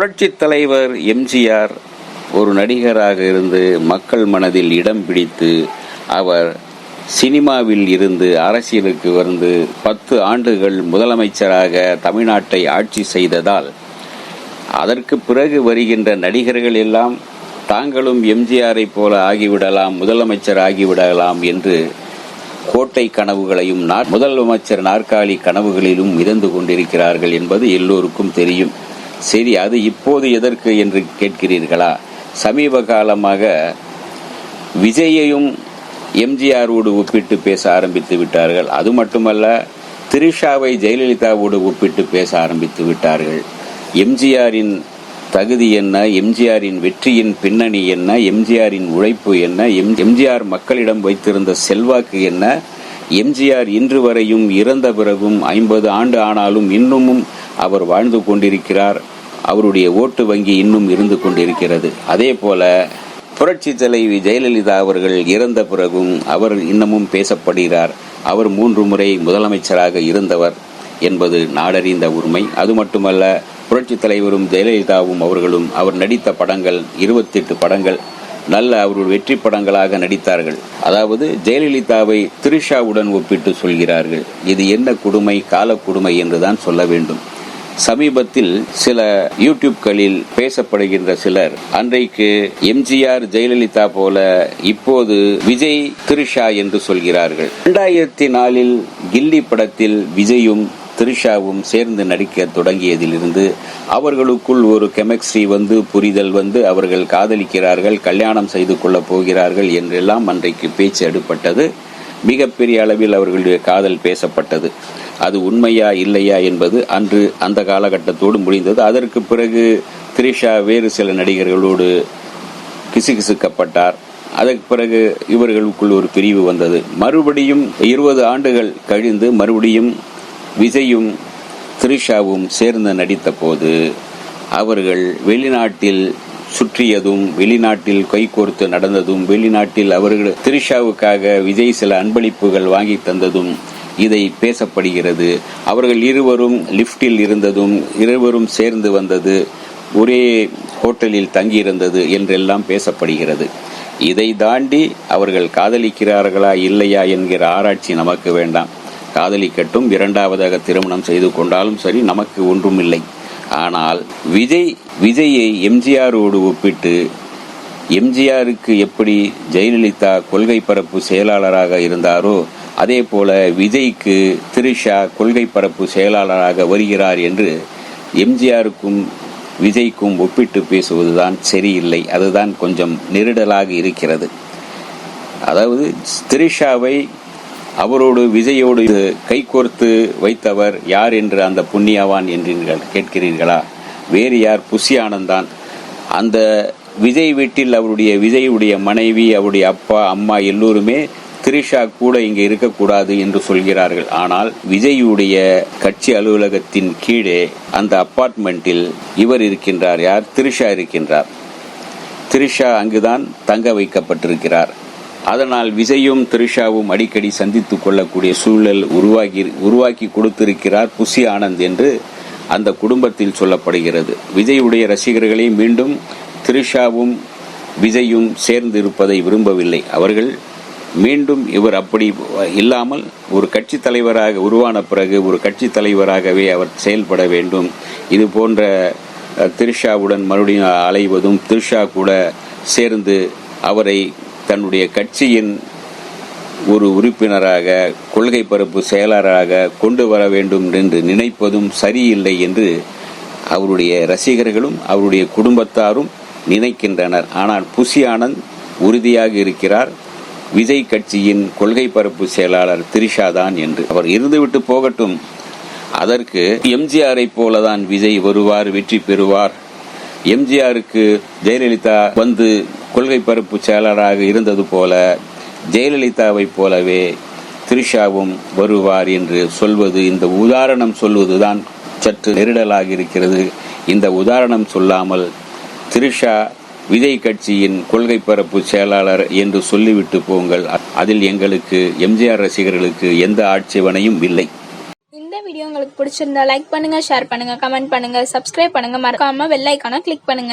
புரட்சித் தலைவர் எம்ஜிஆர் ஒரு நடிகராக இருந்து மக்கள் மனதில் இடம் பிடித்து அவர் சினிமாவில் இருந்து அரசியலுக்கு வந்து பத்து ஆண்டுகள் முதலமைச்சராக தமிழ்நாட்டை ஆட்சி செய்ததால் அதற்கு பிறகு வருகின்ற நடிகர்கள் எல்லாம் தாங்களும் எம்ஜிஆரை போல ஆகிவிடலாம் முதலமைச்சர் ஆகிவிடலாம் என்று கோட்டை கனவுகளையும் நா- முதலமைச்சர் நாற்காலி கனவுகளிலும் மிதந்து கொண்டிருக்கிறார்கள் என்பது எல்லோருக்கும் தெரியும். சரி அது இப்போது எதற்கு என்று கேட்கிறீர்களா? சமீப காலமாக விஜயையும் எம்ஜிஆரோடு ஒப்பிட்டு பேச ஆரம்பித்து விட்டார்கள். அது மட்டுமல்ல திரிஷாவை ஜெயலலிதாவோடு ஒப்பிட்டு பேச ஆரம்பித்து விட்டார்கள். எம்ஜிஆரின் தகுதி என்ன? எம்ஜிஆரின் வெற்றியின் பின்னணி என்ன? எம்ஜிஆரின் உழைப்பு என்ன? எம் எம்ஜிஆர் மக்களிடம் வைத்திருந்த செல்வாக்கு என்ன? எம்ஜிஆர் இன்று வரையும் இறந்த பிறகும் ஐம்பது ஆண்டு ஆனாலும் இன்னமும் அவர் வாழ்ந்து கொண்டிருக்கிறார். அவருடைய ஓட்டு வங்கி இன்னும் இருந்து கொண்டிருக்கிறது. அதே போல புரட்சி தலைவி ஜெயலலிதா அவர்கள் இறந்த பிறகும் அவர் இன்னமும் பேசப்படுகிறார். அவர் மூன்று முறை முதலமைச்சராக இருந்தவர் என்பது நாடறிந்த உண்மை. அது மட்டுமல்ல புரட்சி தலைவரும் ஜெயலலிதாவும் அவர்களும் அவர் நடித்த படங்கள் இருபத்தெட்டு படங்கள் நல்ல அவர்கள் வெற்றி படங்களாக நடித்தார்கள். அதாவது ஜெயலலிதாவை திரிஷாவுடன் ஒப்பிட்டு சொல்கிறார்கள். இது என்ன கொடுமை கால கொடுமை என்றுதான் சொல்ல வேண்டும். சமீபத்தில் சில யூடியூப்களில் பேசப்படுகின்ற சிலர் அன்றைக்கு எம்ஜிஆர் ஜெயலலிதா போல இப்போது விஜய் திரிஷா என்று சொல்கிறார்கள். இரண்டாயிரத்தி நாலில் கில்லி படத்தில் விஜயும் திரிஷாவும் சேர்ந்து நடிக்க தொடங்கியதிலிருந்து அவர்களுக்குள் ஒரு கெமிஸ்ட்ரி வந்து புரிதல் வந்து அவர்கள் காதலிக்கிறார்கள் கல்யாணம் செய்து கொள்ளப் போகிறார்கள் என்றெல்லாம் அன்றைக்கு பேச்சு எடுப்பட்டது. மிகப்பெரிய அளவில் அவர்களுடைய காதல் பேசப்பட்டது. அது உண்மையா இல்லையா என்பது அன்று அந்த காலகட்டத்தோடு முடிந்தது. அதற்கு பிறகு திரிஷா வேறு சில நடிகர்களோடு கிசுகிசுக்கப்பட்டார். அதற்கு பிறகு இவர்களுக்குள் ஒரு பிரிவு வந்தது. மறுபடியும் இருபது ஆண்டுகள் கழிந்து மறுபடியும் விஜயும் திரிஷாவும் சேர்ந்து நடித்த போது அவர்கள் வெளிநாட்டில் சுற்றியதும் வெளிநாட்டில் கைகோர்த்து நடந்ததும் வெளிநாட்டில் அவர்கள் திரிஷாவுக்காக விஜய் சில அன்பளிப்புகள் வாங்கி தந்ததும் இதை பேசப்படுகிறது. அவர்கள் இருவரும் லிப்டில் இருந்ததும் இருவரும் சேர்ந்து வந்தது ஒரே ஹோட்டலில் தங்கியிருந்தது என்றெல்லாம் பேசப்படுகிறது. இதை தாண்டி அவர்கள் காதலிக்கிறார்களா இல்லையா என்கிற ஆராய்ச்சி நமக்கு வேண்டாம். காதலிக்கட்டும் இரண்டாவதாக திருமணம் செய்து கொண்டாலும் சரி நமக்கு ஒன்றும் இல்லை ஆனால் விஜய் விஜயை எம்ஜிஆரோடு ஒப்பிட்டு எம்ஜிஆருக்கு எப்படி ஜெயலலிதா கொள்கை பரப்பு செயலாளராக இருந்தாரோ அதே போல விஜய்க்கு திரிஷா கொள்கை பரப்பு செயலாளராக வருகிறார் என்று எம்ஜிஆருக்கும் விஜய்க்கும் ஒப்பிட்டு பேசுவதுதான் சரியில்லை. அதுதான் கொஞ்சம் நெருடலாக இருக்கிறது. அதாவது திரிஷாவை அவரோடு விஜயோடு கைகோர்த்து வைத்தவர் யார் என்று அந்த புண்ணியவான் என்றீர்கள் கேட்கிறீர்களா? வேறு யார்? புஷி ஆனந்தான் அந்த விஜய் வீட்டில் அவருடைய விஜயுடைய மனைவி அவருடைய அப்பா அம்மா எல்லோருமே திரிஷா கூட இங்கே இருக்கக்கூடாது என்று சொல்கிறார்கள். ஆனால் விஜயுடைய கட்சி அலுவலகத்தின் கீழே அந்த அப்பார்ட்மெண்ட்டில் இவர் இருக்கின்றார். யார்? திரிஷா இருக்கின்றார். திரிஷா அங்குதான் தங்க வைக்கப்பட்டிருக்கிறார். அதனால் விஜயும் திரிஷாவும் அடிக்கடி சந்தித்து கொள்ளக்கூடிய சூழல் உருவாகி உருவாக்கி கொடுத்திருக்கிறார் புசி ஆனந்த் என்று அந்த குடும்பத்தில் சொல்லப்படுகிறது. விஜயுடைய ரசிகர்களை மீண்டும் திரிஷாவும் விஜயும் சேர்ந்து இருப்பதை விரும்பவில்லை. அவர்கள் மீண்டும் இவர் அப்படி இல்லாமல் ஒரு கட்சி தலைவராக உருவான பிறகு ஒரு கட்சி தலைவராகவே அவர் செயல்பட வேண்டும். இது போன்ற திரிஷாவுடன் மறுபடியும் அலைவதும் திரிஷா கூட சேர்ந்து அவரை தன்னுடைய கட்சியின் ஒரு உறுப்பினராக கொள்கை பரப்பு செயலாளராக கொண்டு வர வேண்டும் என்று நினைப்பதும் சரியில்லை என்று அவருடைய ரசிகர்களும் அவருடைய குடும்பத்தாரும் நினைக்கின்றனர். ஆனால் புஷி ஆனந்த் உறுதியாக இருக்கிறார். விஜய் கட்சியின் கொள்கை பரப்பு செயலாளர் திரிஷா தான் என்று. அவர் இருந்துவிட்டு போகட்டும். அதற்கு எம்ஜிஆரை போலதான் விஜய் வருவார் வெற்றி பெறுவார். எம்ஜிஆருக்கு ஜெயலலிதா வந்து கொள்கை பரப்பு செயலாளராக இருந்தது போல ஜெயலலிதாவை போலவே திரிஷாவும் வருவார் என்று சொல்வது இந்த உதாரணம் சொல்வதுதான் சற்று நெருடலாக இருக்கிறது. இந்த உதாரணம் சொல்லாமல் திரிஷா விஜய் கட்சியின் கொள்கை பரப்பு செயலாளர் என்று சொல்லிவிட்டு போங்கள். அதில் எங்களுக்கு எம்ஜிஆர் ரசிகர்களுக்கு எந்த ஆட்சேபனையும் இல்லை. இந்த வீடியோ உங்களுக்கு பிடிச்சிருந்தா லைக் பண்ணுங்க ஷேர் பண்ணுங்க கமெண்ட் பண்ணுங்க சப்ஸ்கிரைப் பண்ணுங்க. மறக்காம வெள்ளைக்கான கிளிக் பண்ணுங்க.